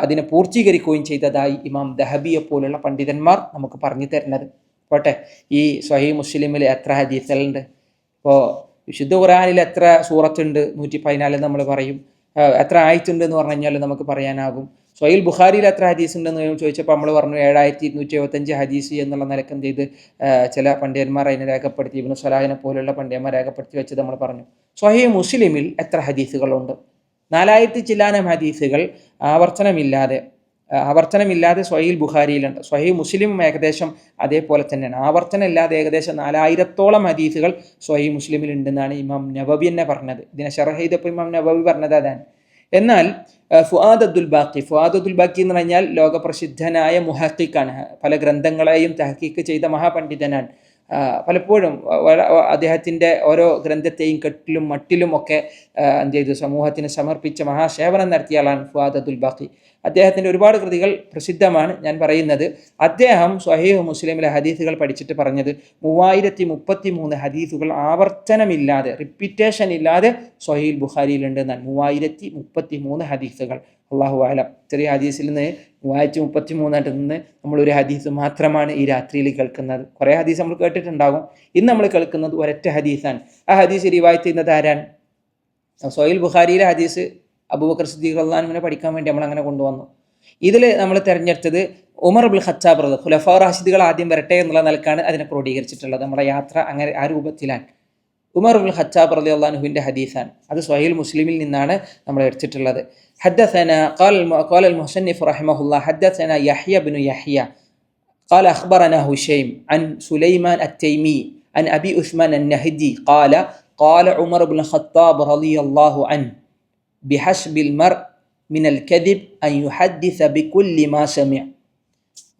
അതിനെ പൂർത്തീകരിക്കുകയും ചെയ്തതായി ഇമാം ദഹബിയെ പോലുള്ള പണ്ഡിതന്മാർ നമുക്ക് പറഞ്ഞു തരുന്നത്. പോട്ടെ ഈ സ്വഹി മുസ്ലിമിൽ എത്ര ഹദീസുകളുണ്ട്? ഇപ്പോൾ വിശുദ്ധ ഖുറാനിൽ എത്ര സൂറത്തുണ്ട്? നൂറ്റി പതിനാല് നമ്മൾ പറയും. എത്ര ആയത്തുണ്ട് എന്ന് പറഞ്ഞു കഴിഞ്ഞാൽ നമുക്ക് പറയാനാകും. സ്വയിൽ ബുഖാരിയിൽ എത്ര ഹദീസ് ഉണ്ടെന്ന് ചോദിച്ചപ്പോൾ നമ്മൾ പറഞ്ഞു ഏഴായിരത്തി ഇരുന്നൂറ്റി എഴുപത്തഞ്ച് ഹദീസ് എന്നുള്ള നിലയ്ക്ക് എന്ത് ചെയ്ത് ചില പണ്ഡിതന്മാർ അതിനെ രേഖപ്പെടുത്തി ഇബിന് സ്വലാഹിനെ പോലുള്ള പണ്ഡിതന്മാർ രേഖപ്പെടുത്തി വെച്ചത് നമ്മൾ പറഞ്ഞു. സ്വഹീ മുസ്ലിമിൽ എത്ര ഹദീസുകളുണ്ട്? നാലായിരത്തി ചില്ലാനം ഹദീസുകൾ ആവർത്തനമില്ലാതെ ആവർത്തനമില്ലാതെ സ്വഹീൽ ബുഖാരിയിലുണ്ട്. സ്വഹീ മുസ്ലിം ഏകദേശം അതേപോലെ തന്നെയാണ്. ആവർത്തനം ഇല്ലാതെ ഏകദേശം നാലായിരത്തോളം ഹദീസുകൾ സ്വഹീ മുസ്ലിമിൽ ഉണ്ടെന്നാണ് ഇമാം നവബി എന്നെ പറഞ്ഞത്. ഇതിനെ ഷറഹ് ഇമാം നവബി പറഞ്ഞത് അതാണ്. എന്നാൽ ഫുആദ് അബ്ദുൽ ബാക്കി ഫുആദ് അബ്ദുൽ ബാക്കി എന്ന് പറഞ്ഞാൽ ലോകപ്രസിദ്ധനായ മുഹക്കിക്കാണ് പല ഗ്രന്ഥങ്ങളെയും തഹക്കീക്ക് ചെയ്ത മഹാപണ്ഡിതനാണ്. പലപ്പോഴും അദ്ദേഹത്തിന്റെ ഓരോ ഗ്രന്ഥത്തെയും കെട്ടിലും മട്ടിലും ഒക്കെ എന്ത് ചെയ്തു? സമൂഹത്തിന് സമർപ്പിച്ച മഹാസേവനം നടത്തിയ ആളാണ് ഫുആദ് അബ്ദുൽ ബാക്കി. അദ്ദേഹത്തിന്റെ ഒരുപാട് കൃതികൾ പ്രസിദ്ധമാണ് ഞാൻ പറയുന്നത്. അദ്ദേഹം സ്വഹീഹ് മുസ്ലിമിലെ ഹദീസുകൾ പഠിച്ചിട്ട് പറഞ്ഞത് മൂവായിരത്തി മുപ്പത്തി മൂന്ന് ഹദീസുകൾ ആവർത്തനമില്ലാതെ റിപ്പീറ്റേഷൻ ഇല്ലാതെ സ്വഹീൽ ബുഖാരിയിലുണ്ട് എന്നാൽ മൂവായിരത്തി മുപ്പത്തി മൂന്ന് ഹദീസുകൾ. അള്ളാഹു ആലം ചെറിയ ഹദീസിൽ നിന്ന് മൂവായിരത്തി മുപ്പത്തി മൂന്നായിട്ട് നിന്ന് നമ്മളൊരു ഹദീസ് മാത്രമാണ് ഈ രാത്രിയിൽ കേൾക്കുന്നത്. കുറേ ഹദീസ് നമ്മൾ കേട്ടിട്ടുണ്ടാകും. ഇന്ന് നമ്മൾ കേൾക്കുന്നത് ഒരൊറ്റ ഹദീസാണ്. ആ ഹദീസ് റിവായത്ത് ചെയ്യുന്നത് ആരാണ്? സോയിൽ ബുഖാരിയിലെ ഹദീസ് അബൂബക്കർ സിദ്ദീഖ് അള്ളഹാനുവിനെ പഠിക്കാൻ വേണ്ടി നമ്മൾ അങ്ങനെ കൊണ്ടുവന്നു ഇതിൽ നമ്മൾ തിരഞ്ഞെടുത്തത് ഉമർ അബുൽ ഖത്താബ് റളിയല്ലാഹു ഖുലഫാ റാഷിദുകൾ ആദ്യം വരട്ടെ എന്നുള്ള നിലക്കാണ് അതിനെ ക്രോഡീകരിച്ചിട്ടുള്ളത് നമ്മുടെ യാത്ര അങ്ങനെ ആ രൂപത്തിലാണ് ഉമർ ഉൽ ഖത്താബ് റളി അള്ളാഹുവിൻ്റെ ഹദീസാണ് അത് സ്വഹീൽ മുസ്ലിമിൽ നിന്നാണ് നമ്മൾ എടുത്തിട്ടുള്ളത് حدثنا قال قال المصنف رحمه الله حدثنا يحيى بن يحيى قال أخبرنا هشيم عن سليمان التيمي عن أبي عثمان النهدي قال قال عمر بن الخطاب رضي الله عنه ബിഹഷ് ബിൽ മർ മിനൽ കദിബ് അൻ യുഹദ്ദിസ ബിക്കുല്ലി മാ ഷമിയ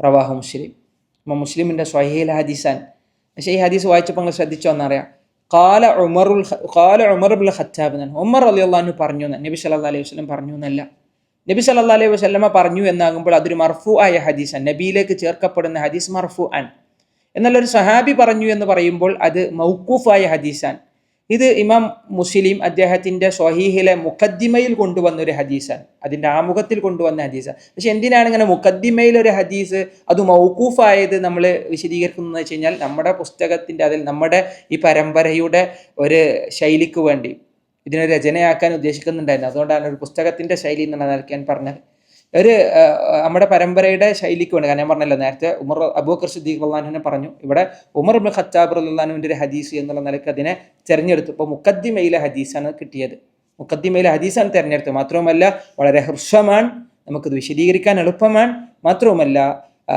റവാഹു മുസ്ലിം. ഇമ്മ മുസ്ലിമിന്റെ സ്വഹീൽ ഹദീസാൻ. പക്ഷേ ഈ ഹദീസ് വായിച്ചപ്പോൾ നിങ്ങൾ ശ്രദ്ധിച്ചോ എന്നറിയാം. കാല ഉമറുൽ കാല ഉമർബുൽ ഖത്താബ് എന്നാണ്. ഉമർ അലി അള്ളഹാനു പറഞ്ഞു എന്ന് നബി സല്ലാ അലൈഹി വസ്ലം പറഞ്ഞു എന്നല്ല. നബി സല്ലാ അലൈഹി വസ്ലമ പറഞ്ഞു എന്നാകുമ്പോൾ അതൊരു മർഫു ആയ ഹദീസാണ്. നബിയിലേക്ക് ചേർക്കപ്പെടുന്ന ഹദീസ് മർഫു ആൻ എന്നാൽ ഒരു സഹാബി പറഞ്ഞു എന്ന് പറയുമ്പോൾ അത് മൗക്കൂഫായ ഹദീസാണ്. ഇത് ഇമാം മുസ്ലിം അദ്ദേഹത്തിന്റെ സ്വഹീഹിലെ മുഖദ്ദിമയിൽ കൊണ്ടുവന്ന ഒരു ഹദീസാണ്. അതിന്റെ ആമുഖത്തിൽ കൊണ്ടുവന്ന ഹദീസാണ്. പക്ഷെ എന്തിനാണ് ഇങ്ങനെ മുഖദ്ദിമയിൽ ഒരു ഹദീസ് അത് മൗക്കൂഫായത് നമ്മൾ വിശദീകരിക്കുന്നതെന്ന് വെച്ച് കഴിഞ്ഞാൽ നമ്മുടെ പുസ്തകത്തിന്റെ അതിൽ നമ്മുടെ ഈ പരമ്പരയുടെ ഒരു ശൈലിക്ക് വേണ്ടി ഇതിനെ രചനയാക്കാൻ ഉദ്ദേശിക്കുന്നുണ്ടായിരുന്നു. അതുകൊണ്ടാണ് ഒരു പുസ്തകത്തിന്റെ ശൈലി എന്നുള്ള നിലയ്ക്ക് പറഞ്ഞത്. ഒരു നമ്മുടെ പരമ്പരയുടെ ശൈലിക്ക് വേണ്ടി ഞാൻ പറഞ്ഞല്ലോ നേരത്തെ ഉമർ അബൂക്കർ സിദ്ദീഖ് അള്ളഹാനെ പറഞ്ഞു ഇവിടെ ഉമർ ഇബ്നു ഖത്താബ് അള്ളഹാനുവിന്റെ ഒരു ഹദീസ് എന്നുള്ള നിലയ്ക്ക് അതിനെ തിരഞ്ഞെടുത്തു. ഇപ്പോൾ മുക്കദ്ദിമയിലെ ഹദീസാണ് കിട്ടിയത്. മുക്കദ്ദിമയിലെ ഹദീസാണ് തിരഞ്ഞെടുത്തത്. മാത്രവുമല്ല വളരെ ഹൃസ്വമാണ് നമുക്കിത് വിശദീകരിക്കാൻ എളുപ്പമാണ്. മാത്രവുമല്ല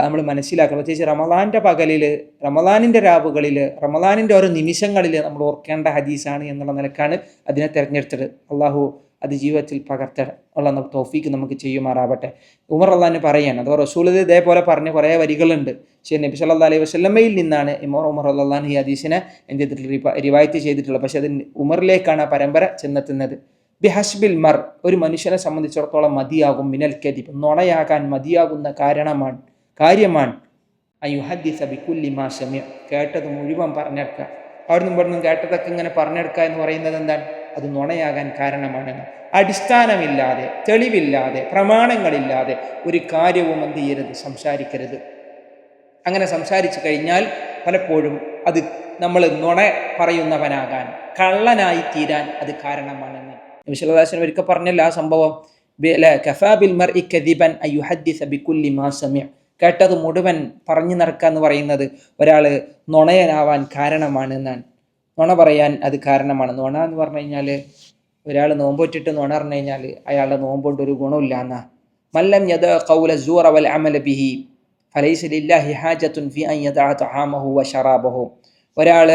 നമ്മൾ മനസ്സിലാക്കണം പ്രത്യേകിച്ച് റമലാന്റെ പകലിൽ റമലാനിന്റെ രാവുകളിൽ റമലാനിന്റെ ഓരോ നിമിഷങ്ങളിൽ നമ്മൾ ഓർക്കേണ്ട ഹദീസാണ് എന്നുള്ള നിലക്കാണ് അതിനെ തിരഞ്ഞെടുത്തത്. അള്ളാഹു അത് ജീവിതത്തിൽ പകർത്ത ഉള്ള തോഫീക്ക് നമുക്ക് ചെയ്യുമാറാവട്ടെ. ഉമർ അള്ളഹാന് പറയാണ് അഥവാ റസൂൽ ഇതേപോലെ പറഞ്ഞ കുറേ വരികളുണ്ട്. പക്ഷേ നബി സല്ലാ അലൈഹി വസ്ലമയിൽ നിന്നാണ് ഇമോർ ഉമർ അള്ളഹാൻ ഈ ഹദീസിനെ എന്ത് ചെയ്തിട്ടുള്ള റിവ- റിവായത്ത് ചെയ്തിട്ടുള്ളത്. പക്ഷേ അത് ഉമറിലേക്കാണ് ആ പരമ്പര ചെന്നെത്തുന്നത്. ബി ഹസ്ബിൽ മർ ഒരു മനുഷ്യനെ സംബന്ധിച്ചിടത്തോളം മതിയാകും മിനൽ കദിബ് നുണയാകാൻ മതിയാകുന്ന കാരണമാണ് കാര്യമാണ്. അയുഹദ്ദിസ ബിക്കുല്ലി മാ കേട്ടത് മുഴുവൻ പറഞ്ഞെടുക്കുക. അവിടുന്ന് ഇവിടുന്ന് കേട്ടതൊക്കെ ഇങ്ങനെ പറഞ്ഞെടുക്കുക എന്ന് പറയുന്നത് എന്താണ്? അത് നുണയാകാൻ കാരണമാണെന്ന് അടിസ്ഥാനമില്ലാതെ തെളിവില്ലാതെ പ്രമാണങ്ങളില്ലാതെ ഒരു കാര്യവും എന്ത് ചെയ്യരുത്? സംസാരിക്കരുത്. അങ്ങനെ സംസാരിച്ചു കഴിഞ്ഞാൽ പലപ്പോഴും അത് നമ്മൾ നുണ പറയുന്നവനാകാൻ കള്ളനായി തീരാൻ അത് കാരണമാണെന്ന്. വിശ്വദാസൻ ഒരിക്കൽ പറഞ്ഞല്ലോ ആ സംഭവം. കേട്ടത് മുഴുവൻ പറഞ്ഞു നടക്കുക എന്ന് പറയുന്നത് ഒരാൾ നുണയനാവാൻ കാരണമാണ് എന്നാണ്. നുണ പറയാൻ അത് കാരണമാണ് നുണ എന്ന് പറഞ്ഞു കഴിഞ്ഞാൽ ഒരാൾ നോമ്പൊറ്റിട്ട് നുണ പറഞ്ഞു കഴിഞ്ഞാൽ അയാളുടെ നോമ്പുകൊണ്ട് ഒരു ഗുണമില്ല എന്നാ. മല്ലം യദ കൗല സൂറ വൽ അമല ബിഹി ഫലൈസ ലില്ലാഹി ഹാജത്തുൻ ഫി അൻ തഹാമഹു വ ഷറാബഹു ഒരാൾ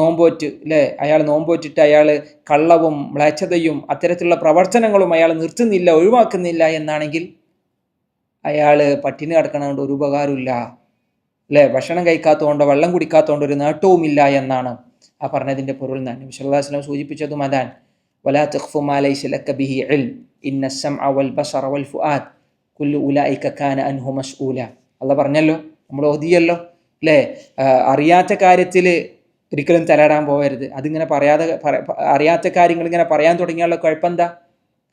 നോമ്പോറ്റ് അല്ലേ അയാൾ നോമ്പോറ്റിട്ട് അയാൾ കള്ളവും മ്ലേച്ഛതയും അത്തരത്തിലുള്ള പ്രവർത്തനങ്ങളും അയാൾ നിർത്തുന്നില്ല ഒഴിവാക്കുന്നില്ല എന്നാണെങ്കിൽ അയാൾ പട്ടിണി കിടക്കണതുകൊണ്ട് ഒരു ഉപകാരമില്ല അല്ലേ ഭക്ഷണം കഴിക്കാത്തതുകൊണ്ടോ വെള്ളം കുടിക്കാത്തതുകൊണ്ടോ ഒരു നേട്ടവുമില്ല എന്നാണ്. ആ പറഞ്ഞതിന്റെ പൊരുൾ എന്നാണ് വിശ്വല്ലാ സൂചിപ്പിച്ചതും അതാൻ വലാ ബിഹി ഇന്ന വൽ വൽ ഫുആദ്. കുല്ലു ഉലൈക കാന അൻഹു പറഞ്ഞല്ലോ നമ്മൾ ഓതിയല്ലോ അല്ലേ? അറിയാത്ത കാര്യത്തിൽ ഒരിക്കലും തലയിടാൻ പോകരുത് അതിങ്ങനെ പറയാതെ അറിയാത്ത കാര്യങ്ങൾ ഇങ്ങനെ പറയാൻ തുടങ്ങിയാലുള്ള കുഴപ്പമെന്താ?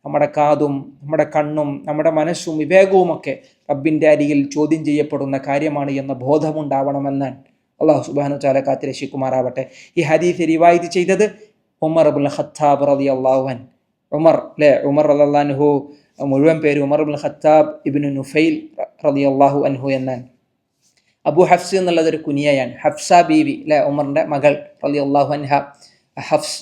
നമ്മുടെ കാതും നമ്മുടെ കണ്ണും നമ്മുടെ മനസ്സും വിവേകവുമൊക്കെ റബ്ബിന്റെ അരിയിൽ ചോദ്യം ചെയ്യപ്പെടുന്ന കാര്യമാണ് എന്ന ബോധമുണ്ടാവണമെന്നാണ്. അള്ളാഹു സുബാനു ചാല കാത്ത് രക്ഷിക്കുമാറാവട്ടെ ഈ ഹദീഫ് റിവായത് ചെയ്തത് ഉമർ അബുൽ ഖത്താബ് റതി അള്ളാഹുൻ ഉമർ അല്ലേ ഉമർ അള്ളാഹു മുഴുവൻ പേര് Umar Abul Khattab Ibnu Nufail റതി അള്ളാഹു അൻഹു എന്നാണ്. അബു ഹഫ്സ് എന്നുള്ളത് ഒരു കുനിയയാണ്. ഹഫ്സ ബീവി അല്ലെ ഉമറിന്റെ മകൾ റലി അള്ളാഹു അൻഹ ഹഫ്സ്.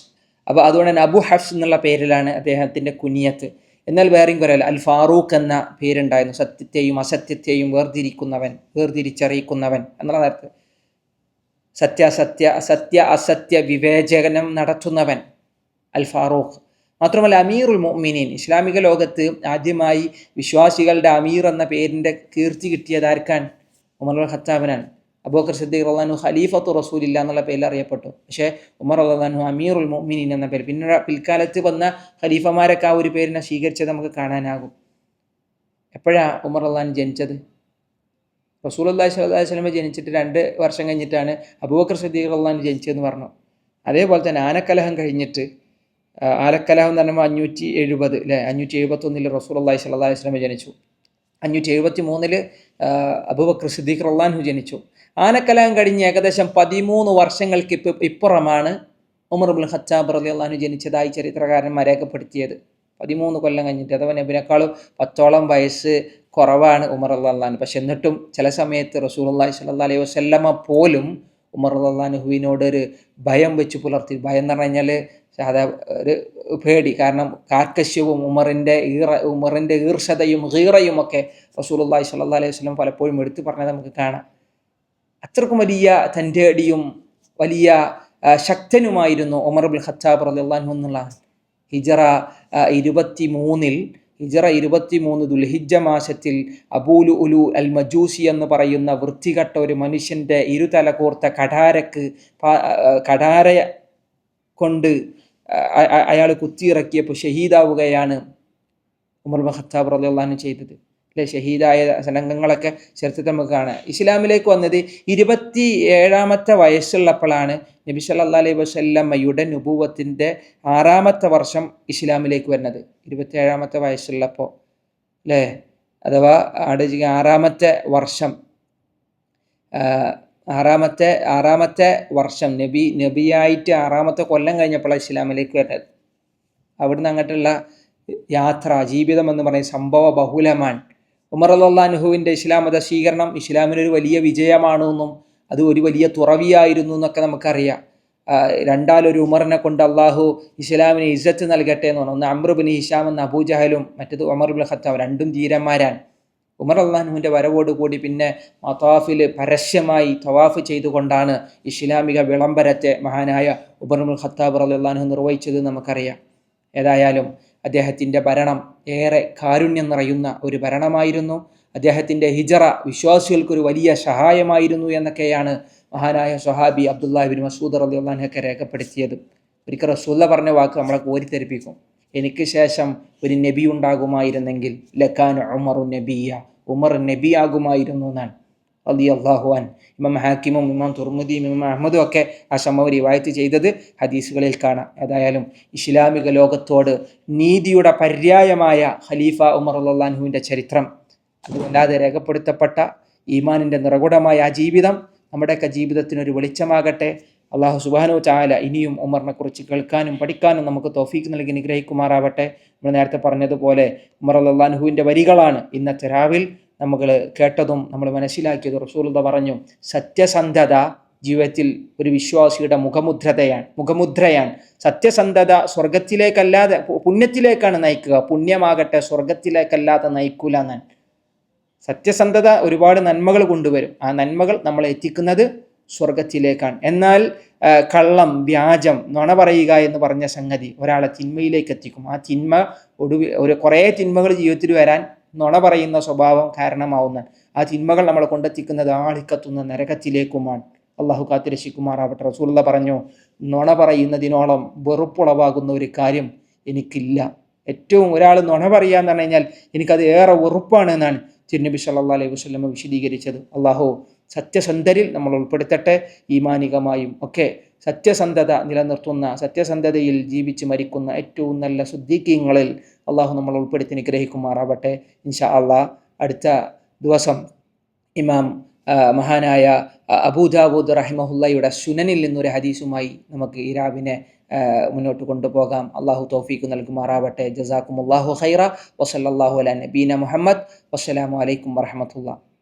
അപ്പോൾ അതുകൊണ്ട് തന്നെ അബു ഹഫ്സ് എന്നുള്ള പേരിലാണ് അദ്ദേഹത്തിന്റെ കുനിയത്ത്. എന്നാൽ വേറെയും കുറേ അൽ ഫാറൂഖ് എന്ന പേരുണ്ടായിരുന്നു. സത്യത്തെയും അസത്യത്തെയും വേർതിരിക്കുന്നവൻ വേർതിരിച്ചറിയിക്കുന്നവൻ എന്നുള്ള നേരത്തെ. സത്യാസത്യ അസത്യ അസത്യ വിവേചനം നടത്തുന്നവൻ അൽ ഫാറൂഖ് മാത്രമല്ല അമീറുൽ മൊമിനീൻ ഇസ്ലാമിക ലോകത്ത് ആദ്യമായി വിശ്വാസികളുടെ അമീർ എന്ന പേരിന്റെ കീർത്തി കിട്ടിയത് ആർക്കാൻ ഉമർ അൽ ഖത്താബിനാണ്. അബൂബക്കർ സിദ്ദീഖ് റഹ്ലാനു ഖലീഫത്തു റസൂലില്ല എന്നുള്ള പേരിൽ അറിയപ്പെട്ടു. പക്ഷേ ഉമർ റഹ്ലാനു അമീറുൽ മൊമിനീൻ എന്ന പേര് പിന്നെ പിൽക്കാലത്ത് വന്ന ഖലീഫമാരൊക്കെ ആ ഒരു പേരിനെ സ്വീകരിച്ചത് നമുക്ക് കാണാനാകും. എപ്പോഴാണ് ഉമർ റഹ്ലാൻ ജനിച്ചത്? റസൂൽ അള്ളാഹി സ്വല്ലല്ലാഹി സ്വലമ ജനിച്ചിട്ട് രണ്ട് വർഷം കഴിഞ്ഞിട്ടാണ് അബൂബക്കർ സിദ്ദീഖ് അള്ളഹാൻ ജനിച്ചതെന്ന് പറഞ്ഞു. അതേപോലെ തന്നെ ആനക്കലഹം കഴിഞ്ഞിട്ട് ആലക്കലഹം എന്ന് പറയുമ്പോൾ അഞ്ഞൂറ്റി എഴുപത് അല്ലേ അഞ്ഞൂറ്റി എഴുപത്തൊന്നിൽ റസൂൽ അള്ളാഹി സ്വല്ലല്ലാഹി സ്വലമ ജനിച്ചു. അഞ്ഞൂറ്റി എഴുപത്തി മൂന്നിൽ അബൂബക്കർ സിദ്ദീഖ് റള്ളാൻഹു ജനിച്ചു. ആനക്കലഹം കഴിഞ്ഞ് ഏകദേശം പതിമൂന്ന് വർഷങ്ങൾക്ക് ഇപ്പം ഇപ്പുറമാണ് ഉമർ അബുൽ ഖത്താബ് റലി അള്ളാഹു ജനിച്ചതായി ചരിത്രകാരന്മാർ രേഖപ്പെടുത്തിയത്. പതിമൂന്ന് കൊല്ലം കഴിഞ്ഞിട്ട് അഥവാ നബിനേക്കാളും പത്തോളം വയസ്സ് കുറവാണ് ഉമർ അള്ളാഹു പക്ഷെ എന്നിട്ടും ചില സമയത്ത് റസൂൽ അള്ളാഹി സ്വല്ലാ അലൈഹി വസ്ല്ലമ പോലും ഉമർ അള്ളാഹുവിനോട് ഒരു ഭയം വെച്ച് പുലർത്തി. ഭയം എന്ന് പറഞ്ഞു കഴിഞ്ഞാൽ സാധാ ഒരു പേടി. കാരണം കാർക്കശ്യവും ഉമറിന്റെ ഈറ ഉമറിന്റെ ഈർഷതയും ഹീറയും ഒക്കെ റസൂൽ അള്ളാഹി സ്വല്ലാ അലൈഹി വസ്ലം പലപ്പോഴും എടുത്തു പറഞ്ഞത് നമുക്ക് കാണാം. അത്രക്കും വലിയ തന്റെ അടിയും വലിയ ശക്തനുമായിരുന്നു ഉമർ ബുൽ ഖത്താബ് റളിയല്ലാഹു എന്നുള്ള ഹിജറ ഇരുപത്തി മൂന്നിൽ ഹിജറ ഇരുപത്തി മൂന്ന് ദുൽഹിജ മാസത്തിൽ അബൂലു ഉലു അൽ മജൂസി എന്ന് പറയുന്ന വൃത്തികെട്ട ഒരു മനുഷ്യന്റെ ഇരുതല കോർത്ത കഠാരക്ക് കഠാര കൊണ്ട് അയാൾ കുത്തിയിറക്കിയപ്പോൾ ഷഹീദാവുകയാണ് ഉമർ ഖത്താബ് റളിയല്ലാഹു ചെയ്തത്. അല്ലെ ഷഹീദായ സനംഗങ്ങളൊക്കെ ചരിത്രത്തിൽ നമുക്ക് കാണാം. ഇസ്ലാമിലേക്ക് വന്നത് ഇരുപത്തി ഏഴാമത്തെ വയസ്സുള്ളപ്പോഴാണ് നബി സല്ലാ അലൈഹി വസല്ലമ്മയുടെ നുപൂവത്തിന്റെ ആറാമത്തെ വർഷം ഇസ്ലാമിലേക്ക് വരുന്നത്. ഇരുപത്തി ഏഴാമത്തെ വയസ്സുള്ളപ്പോൾ അല്ലേ അഥവാ അവിടെ ആറാമത്തെ വർഷം ആറാമത്തെ ആറാമത്തെ വർഷം നബി നബിയായിട്ട് ആറാമത്തെ കൊല്ലം കഴിഞ്ഞപ്പോഴാണ് ഇസ്ലാമിലേക്ക് വരുന്നത്. അവിടുന്ന് അങ്ങോട്ടുള്ള യാത്ര ജീവിതം എന്ന് പറയുന്ന സംഭവ ബഹുലമാണ് ഉമർ അള്ളാഹുവിന്റെ ഇസ്ലാം മത സ്വീകരണം ഇസ്ലാമിനൊരു വലിയ വിജയമാണെന്നും അത് ഒരു വലിയ തുറവിയായിരുന്നു എന്നൊക്കെ നമുക്കറിയാം. രണ്ടാലൊരു ഉമറിനെ കൊണ്ട് അള്ളാഹു ഇസ്ലാമിന് ഇസ്സത്ത് നൽകട്ടെ എന്ന് പറഞ്ഞു. ഒന്ന് അമ്രുബിൻ ഹിഷാം എന്ന അബൂജഹലും മറ്റത് ഉമർ ബിൻ ഖത്താബ് രണ്ടും ധീരന്മാരാണ്. ഉമർ അള്ളാഹുവിന്റെ വരവോടുകൂടി പിന്നെ മതാഫിൽ പരസ്യമായി തവാഫ് ചെയ്തുകൊണ്ടാണ് ഇസ്ലാമിക വിളംബരത്തെ മഹാനായ ഉമർ ഖത്താബ് അള്ളാഹു നിർവഹിച്ചത് നമുക്കറിയാം. ഏതായാലും അദ്ദേഹത്തിന്റെ ഭരണം ഏറെ കാരുണ്യം നിറയുന്ന ഒരു ഭരണമായിരുന്നു. അദ്ദേഹത്തിന്റെ ഹിജറ വിശ്വാസികൾക്കൊരു വലിയ സഹായമായിരുന്നു എന്നൊക്കെയാണ് മഹാനായ സ്വഹാബി അബ്ദുല്ലാഹിബിൻ മസൂദ് റലിയുള്ളഹാനൊക്കെ രേഖപ്പെടുത്തിയത്. ഒരിക്കൽ റസൂല്ല പറഞ്ഞ വാക്ക് നമ്മളെ കോരിത്തെരിപ്പിക്കും എനിക്ക് ശേഷം ഒരു നബി ഉണ്ടാകുമായിരുന്നെങ്കിൽ ലക്കാൻ ഉമറു നബിയ ഉമർ നബിയാകുമായിരുന്നു എന്നാണ്. അലി അൻ ഇമാം ഹാക്കിമും ഇമാം തുർമുദിയും ഇമാം അഹമ്മദും ഒക്കെ ആ സംഭവം റിവായത്ത് ചെയ്തത് ഹദീസുകളിൽ കാണാം. ഏതായാലും ഇസ്ലാമിക ലോകത്തോട് നീതിയുടെ പര്യായമായ ഖലീഫ ഉമർ അള്ളാഹുവിന്റെ ചരിത്രം അതുകൊണ്ടാതെ രേഖപ്പെടുത്തപ്പെട്ട ഈമാനിന്റെ നിറകുടമായ ആ ജീവിതം നമ്മുടെയൊക്കെ ജീവിതത്തിനൊരു വെളിച്ചമാകട്ടെ. അള്ളാഹു സുബാനു ചാല ഇനിയും ഉമറിനെ കുറിച്ച് കേൾക്കാനും പഠിക്കാനും നമുക്ക് തോഫീക്ക് നൽകി നിഗ്രഹിക്കുമാറാവട്ടെ നമ്മൾ നേരത്തെ പറഞ്ഞതുപോലെ ഉമർ അള്ളാഹുവിന്റെ വരികളാണ് ഇന്നത്തെ രാവിൽ നമ്മൾ കേട്ടതും നമ്മൾ മനസ്സിലാക്കിയതും റസൂലത പറഞ്ഞു സത്യസന്ധത ജീവിതത്തിൽ ഒരു വിശ്വാസിയുടെ മുഖമുദ്രതയാണ് മുഖമുദ്രയാണ്. സത്യസന്ധത സ്വർഗത്തിലേക്കല്ലാതെ പുണ്യത്തിലേക്കാണ് നയിക്കുക. പുണ്യമാകട്ടെ സ്വർഗത്തിലേക്കല്ലാതെ നയിക്കൂല എന്നാണ്. സത്യസന്ധത ഒരുപാട് നന്മകൾ കൊണ്ടുവരും. ആ നന്മകൾ നമ്മളെ എത്തിക്കുന്നത് സ്വർഗത്തിലേക്കാണ് എന്നാൽ കള്ളം വ്യാജം നുണ പറയുക എന്ന് പറഞ്ഞ സംഗതി ഒരാളെ തിന്മയിലേക്ക് എത്തിക്കും. ആ തിന്മ ഒടുവിൽ ഒരു കുറേ തിന്മകൾ ജീവിതത്തിൽ വരാൻ നുണ പറയുന്ന സ്വഭാവം കാരണമാവുന്ന ആ തിന്മകൾ നമ്മളെ കൊണ്ടെത്തിക്കുന്നത് ആളിക്കത്തുന്ന നരകത്തിലേക്കുമാണ്. അള്ളാഹു കാത്തിരക്ഷിക്കുമാറാവട്ടെ. റസൂള്ള പറഞ്ഞു നുണ പറയുന്നതിനോളം വെറുപ്പുളവാകുന്ന ഒരു കാര്യം എനിക്കില്ല. ഏറ്റവും ഒരാൾ നുണ പറയുക എന്ന് പറഞ്ഞു കഴിഞ്ഞാൽ എനിക്കത് ഏറെ വെറുപ്പാണ് എന്നാണ് തിരുനബി സല്ലാ അലൈഹി വസ്ലമ വിശദീകരിച്ചത്. അള്ളാഹു സത്യസന്ധരിൽ നമ്മൾ ഉൾപ്പെടുത്തട്ടെ ഈമാനികമായും ഒക്കെ. സത്യസന്ധത നിലനിർത്തുന്ന സത്യസന്ധതയിൽ ജീവിച്ച് മരിക്കുന്ന ഏറ്റവും നല്ല ശുദ്ധീകങ്ങളിൽ അള്ളാഹു നമ്മൾ ഉൾപ്പെടുത്തി നിഗ്രഹിക്കുമാറാവട്ടെ ഇൻഷാ അള്ളാ അടുത്ത ദിവസം ഇമാം മഹാനായ അബൂദാബൂദ് റഹിമഹുല്ലയുടെ സുനനിൽ നിന്നൊരു ഹദീസുമായി നമുക്ക് ഈ രാവിനെ മുന്നോട്ട് കൊണ്ടുപോകാം. അള്ളാഹു തോഫീക്ക് നൽകുമാറാവട്ടെ. ജസാക്കും അള്ളാഹു ഖൈറ. വസല്ലാഹു അല നബീന മുഹമ്മദ്. വസ്സലാമലൈക്കും വറഹമത്തുള്ള.